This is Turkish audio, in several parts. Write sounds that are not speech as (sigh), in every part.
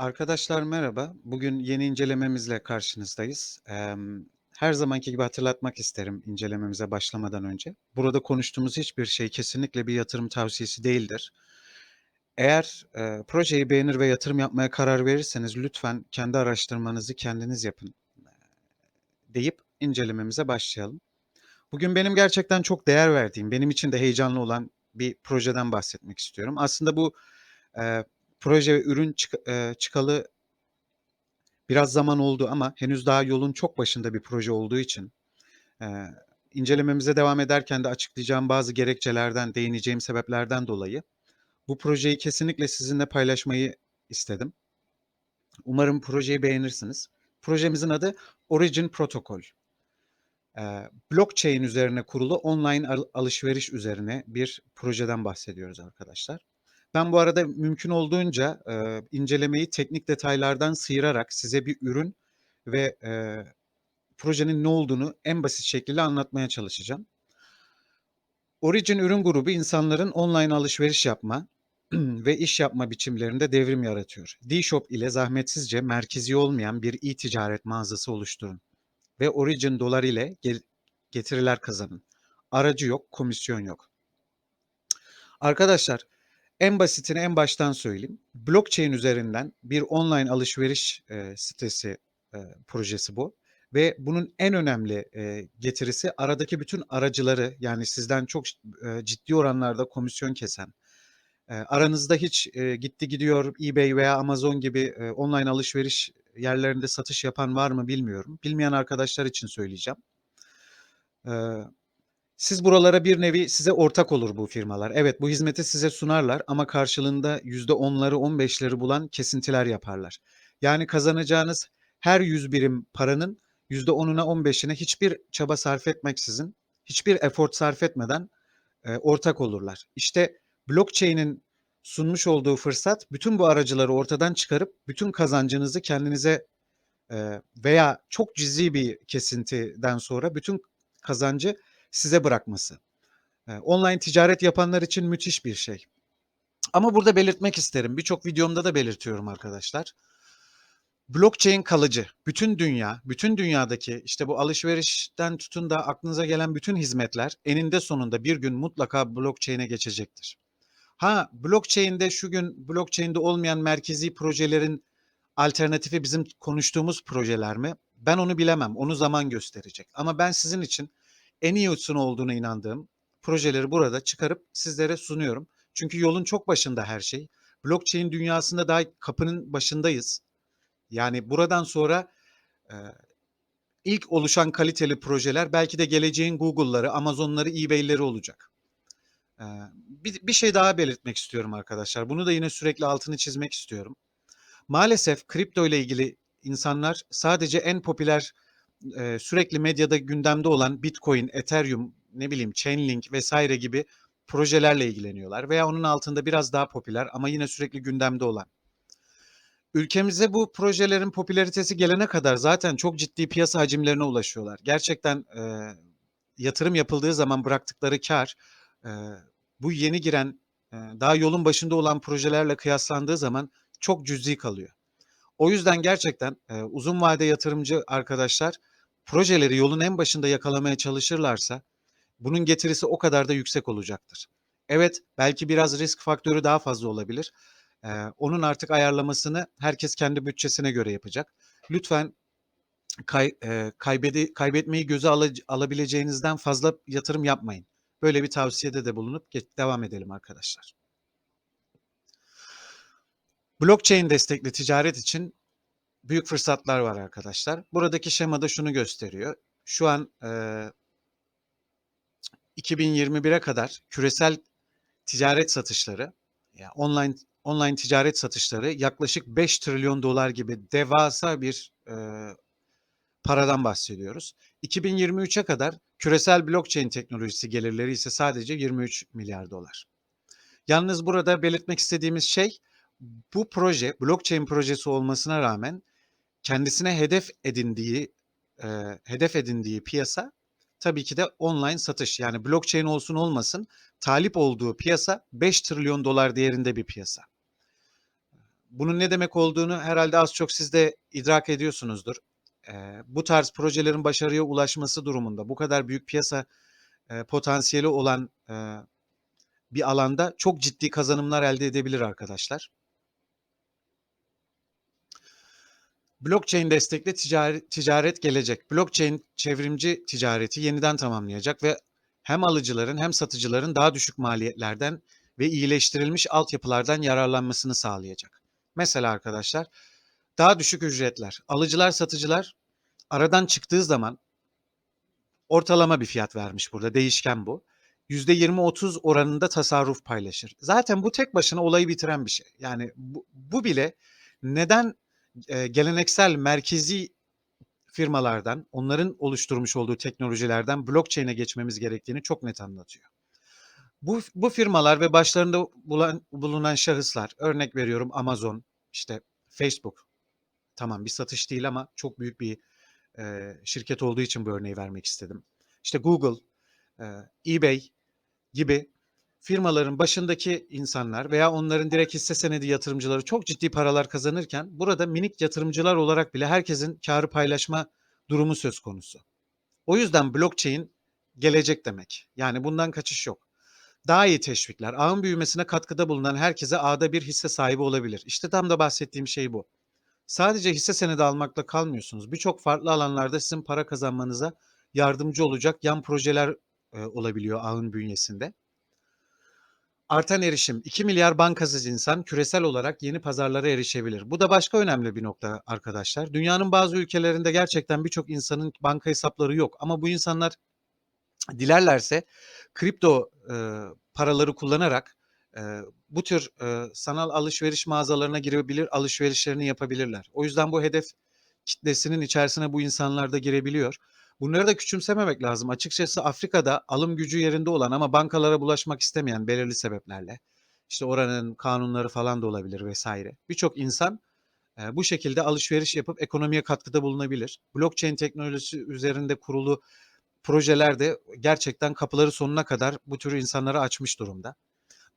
Arkadaşlar merhaba. Bugün yeni incelememizle karşınızdayız. Her zamanki gibi hatırlatmak isterim incelememize başlamadan önce. Burada konuştuğumuz hiçbir şey kesinlikle bir yatırım tavsiyesi değildir. Eğer, eee, projeyi beğenir ve yatırım yapmaya karar verirseniz lütfen kendi araştırmanızı kendiniz yapın, deyip incelememize başlayalım. Bugün benim gerçekten çok değer verdiğim, benim için de heyecanlı olan bir projeden bahsetmek istiyorum. Aslında bu, eee, proje ve ürün çık eee, çıkalı biraz zaman oldu ama henüz daha yolun çok başında bir proje olduğu için, eee, incelememize devam ederken de açıklayacağım bazı gerekçelerden, değineceğim sebeplerden dolayı bu projeyi kesinlikle sizinle paylaşmayı istedim. Umarım projeyi beğenirsiniz. Projemizin adı Origin Protocol. Blockchain üzerine kurulu online al alışveriş üzerine bir projeden bahsediyoruz arkadaşlar. Ben bu arada mümkün olduğunca, eee, incelemeyi teknik detaylardan sıyırarak size bir ürün ve, eee, projenin ne olduğunu en basit şekliyle anlatmaya çalışacağım. Origin ürün grubu insanların online alışveriş yapma (clears throat) ve iş yapma biçimlerinde devrim yaratıyor. D-Shop ile zahmetsizce merkezi olmayan bir e-ticaret mağazası oluşturun ve Origin dolar ile getiriler kazanın. Aracı yok, komisyon yok. Arkadaşlar, en basitini en baştan söyleyeyim. Blockchain üzerinden bir online alışveriş, eee, sitesi, eee, projesi bu ve bunun en önemli, eee, getirisi aradaki bütün aracıları, yani sizden çok eee, ciddi oranlarda komisyon kesen, eee, aranızda hiç, eee, gitti gidiyor eBay veya Amazon gibi, eee, online alışveriş yerlerinde satış yapan var mı bilmiyorum. Bilmeyen arkadaşlar için söyleyeceğim. Eee, siz buralara bir nevi size ortak olur bu firmalar. Evet, bu hizmeti size sunarlar ama karşılığında %10'ları, 15'leri bulan kesintiler yaparlar. Yani kazanacağınız her 100 birim paranın %10'una 15'ine hiçbir çaba sarf etmeksizin, hiçbir efor sarf etmeden, eee, ortak olurlar. İşte blockchain'in sunmuş olduğu fırsat bütün bu aracıları ortadan çıkarıp bütün kazancınızı kendinize, eee, veya çok cüzi bir kesintiden sonra bütün kazancı size bırakması. Online ticaret yapanlar için müthiş bir şey. Ama burada belirtmek isterim, birçok videomda da belirtiyorum arkadaşlar. Blockchain kalıcı. Bütün dünya, bütün dünyadaki işte bu alışverişten tutun da aklınıza gelen bütün hizmetler eninde sonunda bir gün mutlaka blockchain'e geçecektir. Ha, blockchain'de şu gün blockchain'de olmayan merkezi projelerin alternatifi bizim konuştuğumuz projeler mi? Ben onu bilemem. Onu zaman gösterecek. Ama ben sizin için en iyisinin olduğuna inandığım projeleri burada çıkarıp sizlere sunuyorum. Çünkü yolun çok başında her şey. Blockchain dünyasında daha kapının başındayız. Yani buradan sonra, eee, ilk oluşan kaliteli projeler belki de geleceğin Google'ları, Amazon'ları, eBay'leri olacak. Eee, bir bir şey daha belirtmek istiyorum arkadaşlar. Bunu da yine sürekli altını çizmek istiyorum. Maalesef kripto ile ilgili insanlar sadece en popüler, eee, sürekli medyada gündemde olan Bitcoin, Ethereum, ne bileyim Chainlink vs. gibi projelerle ilgileniyorlar veya onun altında biraz daha popüler ama yine sürekli gündemde olan. Ülkemize bu projelerin popülaritesi gelene kadar zaten çok ciddi piyasa hacimlerine ulaşıyorlar. Gerçekten, eee, yatırım yapıldığı zaman bıraktıkları kâr, eee, bu yeni giren, eee, daha yolun başında olan projelerle kıyaslandığı zaman çok cüzi kalıyor. O yüzden gerçekten, eee, uzun vade yatırımcı arkadaşlar projeleri yolun en başında yakalamaya çalışırlarsa bunun getirisi o kadar da yüksek olacaktır. Evet, belki biraz risk faktörü daha fazla olabilir. Eee, onun artık ayarlamasını herkes kendi bütçesine göre yapacak. Lütfen kay eee, kaybede kaybetmeyi göze alac alabileceğinizden fazla yatırım yapmayın. Böyle bir tavsiyede de bulunup ge devam edelim arkadaşlar. Blockchain destekli ticaret için büyük fırsatlar var arkadaşlar. Buradaki şemada şunu gösteriyor. Şu an, eee 2021'e kadar küresel ticaret satışları, ya online online ticaret satışları yaklaşık $5 trilyon dolar gibi devasa bir, eee, paradan bahsediyoruz. 2023'e kadar küresel blockchain teknolojisi gelirleri ise sadece $23 milyar dolar. Yalnız burada belirtmek istediğimiz şey, bu proje blockchain projesi olmasına rağmen kendisine hedef edindiği, eee, hedef edindiği piyasa tabii ki de online satış. Yani blockchain olsun olmasın talip olduğu piyasa $5 trilyon dolar değerinde bir piyasa. bunun ne demek olduğunu herhâlde az çok siz de idrak ediyorsunuzdur. Eee, bu tarz projelerin başarıya ulaşması durumunda bu kadar büyük piyasa, eee, potansiyeli olan, eee, bir alanda çok ciddi kazanımlar elde edebilir arkadaşlar. Blockchain destekli ticari ticaret gelecek. Blockchain çevrimci ticareti yeniden tamamlayacak ve hem alıcıların hem satıcıların daha düşük maliyetlerden ve iyileştirilmiş altyapılardan yararlanmasını sağlayacak. Mesela arkadaşlar, daha düşük ücretler. Alıcılar, satıcılar aradan çıktığı zaman ortalama bir fiyat vermiş burada, değişken bu. %20-30 oranında tasarruf paylaşır. Zaten bu tek başına olayı bitiren bir şey. Yani bu bu bile neden, geleneksel merkezi firmalardan, onların oluşturmuş olduğu teknolojilerden blockchain'e geçmemiz gerektiğini çok net anlatıyor. Bu bu firmalar ve başlarında bulan bulunan şahıslar, örnek veriyorum Amazon, işte Facebook, tamam bir satış değil ama çok büyük bir, eee, şirket olduğu için bu örneği vermek istedim. İşte Google, eee, eBay gibi firmaların başındaki insanlar veya onların direkt hisse senedi yatırımcıları çok ciddi paralar kazanırken burada minik yatırımcılar olarak bile herkesin kârı paylaşma durumu söz konusu. O yüzden blockchain gelecek demek. Yani bundan kaçış yok. Daha iyi teşvikler, ağın büyümesine katkıda bulunan herkese ağda bir hisse sahibi olabilir. İşte tam da bahsettiğim şey bu. Sadece hisse senedi almakla kalmıyorsunuz. Birçok farklı alanlarda sizin para kazanmanıza yardımcı olacak yan projeler, eee, olabiliyor ağın bünyesinde. Artan erişim. 2 milyar bankasız insan küresel olarak yeni pazarlara erişebilir. Bu da başka önemli bir nokta arkadaşlar. Dünyanın bazı ülkelerinde gerçekten birçok insanın banka hesapları yok ama bu insanlar dilerlerse kripto, eee, paraları kullanarak, eee, bu tür, eee, sanal alışveriş mağazalarına girebilir, alışverişlerini yapabilirler. O yüzden bu hedef kitlesinin içerisine bu insanlar da girebiliyor. Bunları da küçümsememek lazım. Açıkçası Afrika'da alım gücü yerinde olan ama bankalara bulaşmak istemeyen belirli sebeplerle, işte oranın kanunları falan da olabilir vs. birçok insan, eee, bu şekilde alışveriş yapıp ekonomiye katkıda bulunabilir. Blockchain teknolojisi üzerinde kurulu projeler de gerçekten kapıları sonuna kadar bu tür insanlara açmış durumda.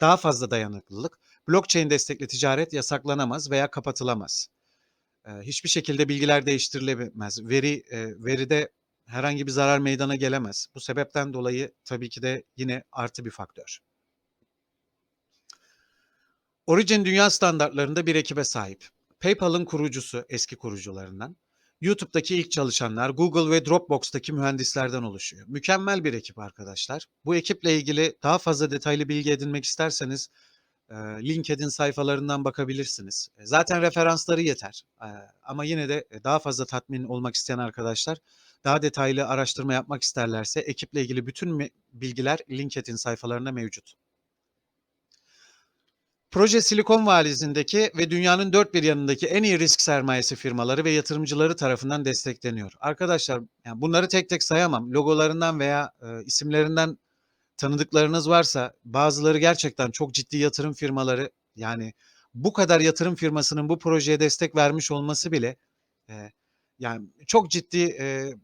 Daha fazla dayanıklılık. Blockchain destekli ticaret yasaklanamaz veya kapatılamaz. Eee, hiçbir şekilde bilgiler değiştirilemez. Veri, eee, veride herhangi bir zarar meydana gelemez. Bu sebepten dolayı tabii ki de yine artı bir faktör. Origin dünya standartlarında bir ekibe sahip. PayPal'ın kurucusu, eski kurucularından. YouTube'daki ilk çalışanlar Google ve Dropbox'taki mühendislerden oluşuyor. Mükemmel bir ekip arkadaşlar. Bu ekiple ilgili daha fazla detaylı bilgi edinmek isterseniz, LinkedIn sayfalarından bakabilirsiniz. Zaten referansları yeter. Ama yine de, daha fazla tatmin olmak isteyen arkadaşlar, daha detaylı araştırma yapmak isterlerse ekiple ilgili bütün bilgiler LinkedIn sayfalarında mevcut. Proje Silikon Vadisi'ndeki ve dünyanın dört bir yanındaki en iyi risk sermayesi firmaları ve yatırımcıları tarafından destekleniyor. Arkadaşlar, yani bunları tek tek sayamam. Logolarından veya, eee, isimlerinden tanıdıklarınız varsa bazıları gerçekten çok ciddi yatırım firmaları. Yani bu kadar yatırım firmasının bu projeye destek vermiş olması bile, eee, yani çok ciddi, eee,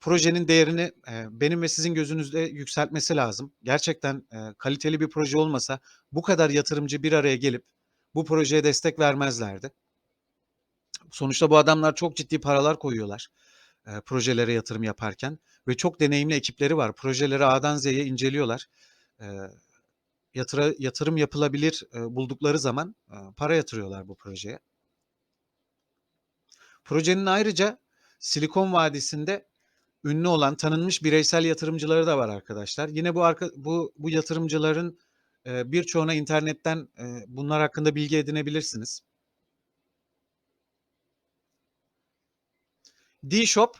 projenin değerini, eee, benim ve sizin gözünüzde yükseltmesi lazım. Gerçekten, eee, kaliteli bir proje olmasa bu kadar yatırımcı bir araya gelip bu projeye destek vermezlerdi. Sonuçta bu adamlar çok ciddi paralar koyuyorlar, eee, projelere yatırım yaparken ve çok deneyimli ekipleri var. Projeleri A'dan Z'ye inceliyorlar. Eee, yatıra yatırım yapılabilir, eee, buldukları zaman, eee, para yatırıyorlar bu projeye. Projenin ayrıca Silikon Vadisi'nde ünlü olan, tanınmış bireysel yatırımcıları da var arkadaşlar. Yine bu arka bu bu yatırımcıların, eee, birçoğuna internetten, eee, bunlar hakkında bilgi edinebilirsiniz. D-Shop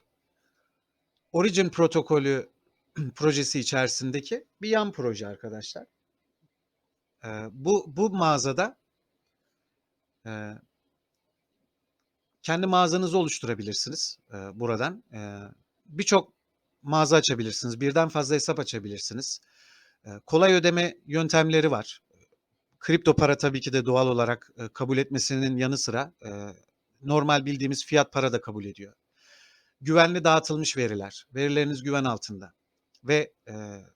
Origin protokolü (clears throat) projesi içerisindeki bir yan proje arkadaşlar. Eee, bu bu mağazada eee kendi mağazanızı oluşturabilirsiniz, eee, buradan. Eee, birçok mağaza açabilirsiniz, birden fazla hesap açabilirsiniz. Kolay ödeme yöntemleri var. Kripto para tabii ki de doğal olarak, kabul etmesinin yanı sıra, normal bildiğimiz fiyat para da kabul ediyor. Güvenli dağıtılmış veriler, verileriniz güven altında ve, eee,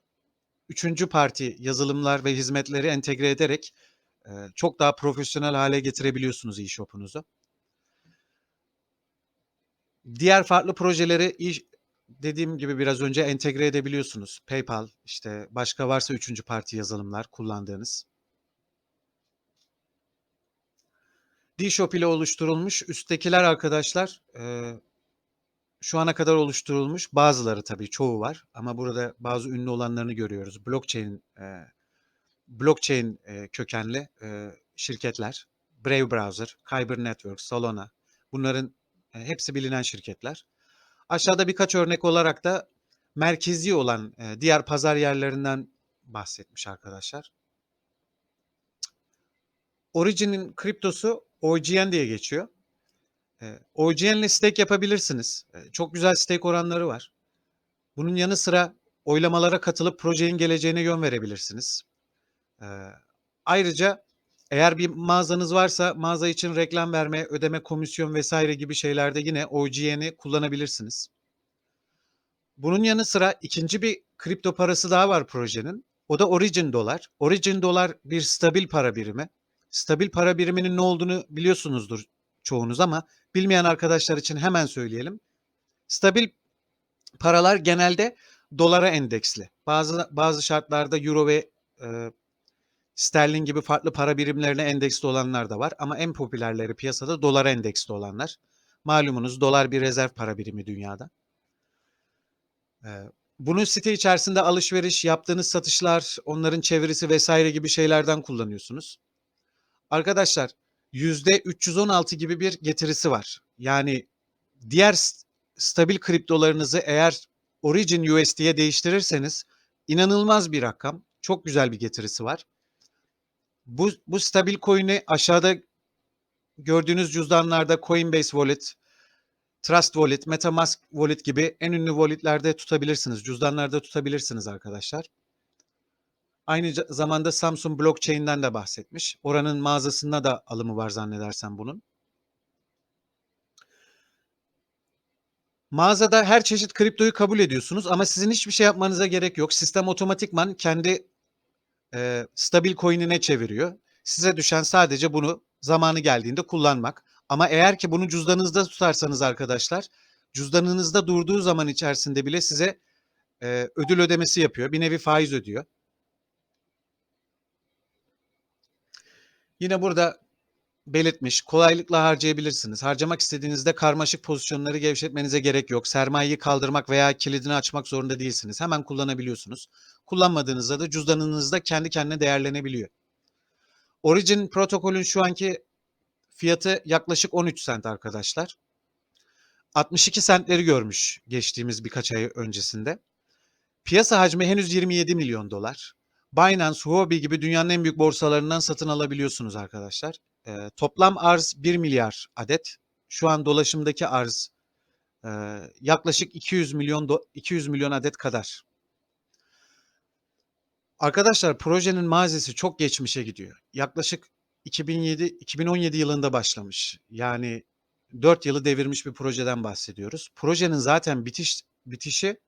3'üncü parti yazılımlar ve hizmetleri entegre ederek, çok daha profesyonel hâle getirebiliyorsunuz e-shop'unuzu. Diğer farklı projeleri dediğim gibi biraz önce entegre edebiliyorsunuz. PayPal, işte, başka varsa 3'üncü parti yazılımlar kullandığınız. D-Shop ile oluşturulmuş. Üsttekiler arkadaşlar, eee, şu ana kadar oluşturulmuş. Bazıları tabii, çoğu var ama burada bazı ünlü olanlarını görüyoruz. Blockchain, eee, blockchain, eee, kökenli, eee, şirketler. Brave Browser, Kyber Networks, Solana bunların, eee, hepsi bilinen şirketler. Aşağıda birkaç örnek olarak da merkezi olan, eee, diğer pazar yerlerinden bahsetmiş arkadaşlar. Origin'in kriptosu OGN diye geçiyor. Eee, OGN'le stake yapabilirsiniz. Eee, çok güzel stake oranları var. Bunun yanı sıra oylamalara katılıp projenin geleceğine yön verebilirsiniz. Eee, ayrıca eğer bir mağazanız varsa mağaza için reklam verme, ödeme komisyon vs. gibi şeylerde yine OGN'i kullanabilirsiniz. Bunun yanı sıra 2'nci bir kripto parası daha var projenin. O da Origin Dolar. Origin Dolar bir stabil para birimi. Stabil para biriminin ne olduğunu biliyorsunuzdur çoğunuz ama bilmeyen arkadaşlar için hemen söyleyelim. Stabil paralar genelde dolara endeksli. Bazı bazı şartlarda euro ve, eee, sterlin gibi farklı para birimlerine endeksli olanlar da var ama en popülerleri piyasada dolara endeksli olanlar. Malumunuz dolar bir rezerv para birimi dünyada. Eee, bunu site içerisinde alışveriş, yaptığınız satışlar, onların çevirisi vs. gibi şeylerden kullanıyorsunuz. Arkadaşlar %316 gibi bir getirisi var. Yani diğer st stabil kriptolarınızı eğer Origin USD'ye değiştirirseniz inanılmaz bir rakam. Çok güzel bir getirisi var. Bu bu stabil coin'i aşağıda gördüğünüz cüzdanlarda Coinbase Wallet, Trust Wallet, MetaMask Wallet gibi en ünlü wallet'lerde tutabilirsiniz. Cüzdanlarda tutabilirsiniz arkadaşlar. Aynı zamanda Samsung Blockchain'den de bahsetmiş. Oranın mağazasında da alımı var zannedersem bunun. Mağazada her çeşit kriptoyu kabul ediyorsunuz ama sizin hiçbir şey yapmanıza gerek yok. Sistem otomatikman kendi, eee, stabil coin'ine çeviriyor. Size düşen sadece bunu zamanı geldiğinde kullanmak. Ama eğer ki bunu cüzdanınızda tutarsanız arkadaşlar, cüzdanınızda durduğu zaman içerisinde bile size, eee, ödül ödemesi yapıyor. Bir nevi faiz ödüyor. Yine burada belirtmiş, kolaylıkla harcayabilirsiniz. Harcamak istediğinizde karmaşık pozisyonları gevşetmenize gerek yok. Sermayeyi kaldırmak veya kilidini açmak zorunda değilsiniz. Hemen kullanabiliyorsunuz. Kullanmadığınızda da cüzdanınızda kendi kendine değerlenebiliyor. Origin protokolün şu anki fiyatı yaklaşık 13 cent arkadaşlar. 62 centleri görmüş geçtiğimiz birkaç ay öncesinde. Piyasa hacmi henüz 27 milyon dolar. Binance, Huobi gibi dünyanın en büyük borsalarından satın alabiliyorsunuz arkadaşlar. Eee, toplam arz 1 milyar adet. Şu an dolaşımdaki arz, eee, yaklaşık 200 milyon do 200 milyon adet kadar. Arkadaşlar projenin mazisi çok geçmişe gidiyor. Yaklaşık 2007 2017 yılında başlamış. Yani 4 yılı devirmiş bir projeden bahsediyoruz. Projenin zaten bitiş bitişi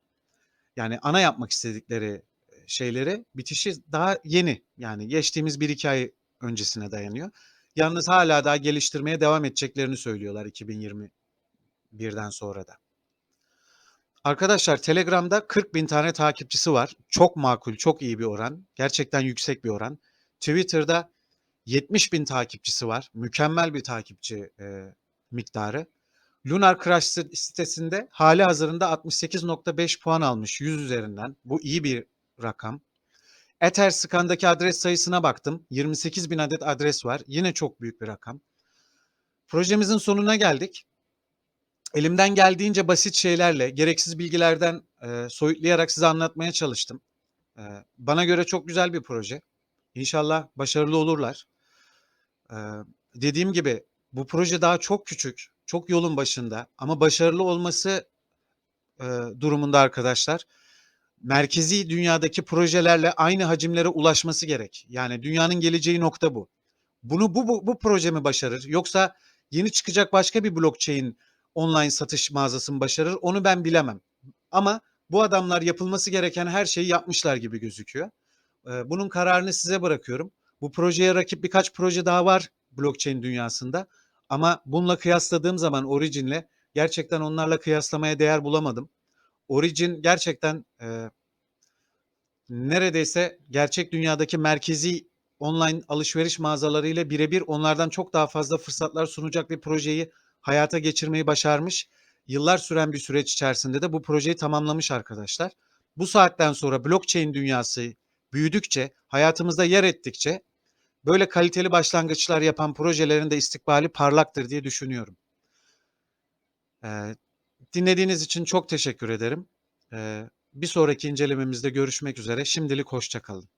yani ana yapmak istedikleri, eee, şeyleri bitişi daha yeni. Yani geçtiğimiz 1-2 ay öncesine dayanıyor. Yalnız hâlâ daha geliştirmeye devam edeceklerini söylüyorlar 2021'den sonra da. Arkadaşlar Telegram'da 40.000 tane takipçisi var. Çok makul, çok iyi bir oran. Gerçekten yüksek bir oran. Twitter'da 70.000 takipçisi var. Mükemmel bir takipçi, eee, miktarı. Lunar Crash sit sitesinde hâlihazırda 68.5 puan almış 100 üzerinden. Bu iyi bir rakam. Etherscan'daki adres sayısına baktım. 28.000 adet adres var. Yine çok büyük bir rakam. Projemizin sonuna geldik. Elimden geldiğince basit şeylerle, gereksiz bilgilerden, eee, soyutlayarak size anlatmaya çalıştım. Eee, bana göre çok güzel bir proje. İnşallah başarılı olurlar. Eee, dediğim gibi bu proje daha çok küçük, çok yolun başında ama başarılı olması, eee, durumunda arkadaşlar merkezi dünyadaki projelerle aynı hacimlere ulaşması gerek. Yani dünyanın geleceği nokta bu. Bunu bu bu bu proje mi başarır yoksa yeni çıkacak başka bir blockchain online satış mağazası mı başarır onu ben bilemem. Ama bu adamlar yapılması gereken her şeyi yapmışlar gibi gözüküyor. Eee, bunun kararını size bırakıyorum. Bu projeye rakip birkaç proje daha var blockchain dünyasında ama bununla kıyasladığım zaman Origin'le gerçekten onlarla kıyaslamaya değer bulamadım. Origin gerçekten, eee neredeyse gerçek dünyadaki merkezi online alışveriş mağazalarıyla birebir onlardan çok daha fazla fırsatlar sunacak bir projeyi hayata geçirmeyi başarmış. Yıllar süren bir süreç içerisinde de bu projeyi tamamlamış arkadaşlar. Bu saatten sonra blockchain dünyası büyüdükçe, hayatımızda yer ettikçe böyle kaliteli başlangıçlar yapan projelerin de istikbali parlaktır diye düşünüyorum. Eee, dinlediğiniz için çok teşekkür ederim. Eee, bir sonraki incelememizde görüşmek üzere. Şimdilik hoşça kalın.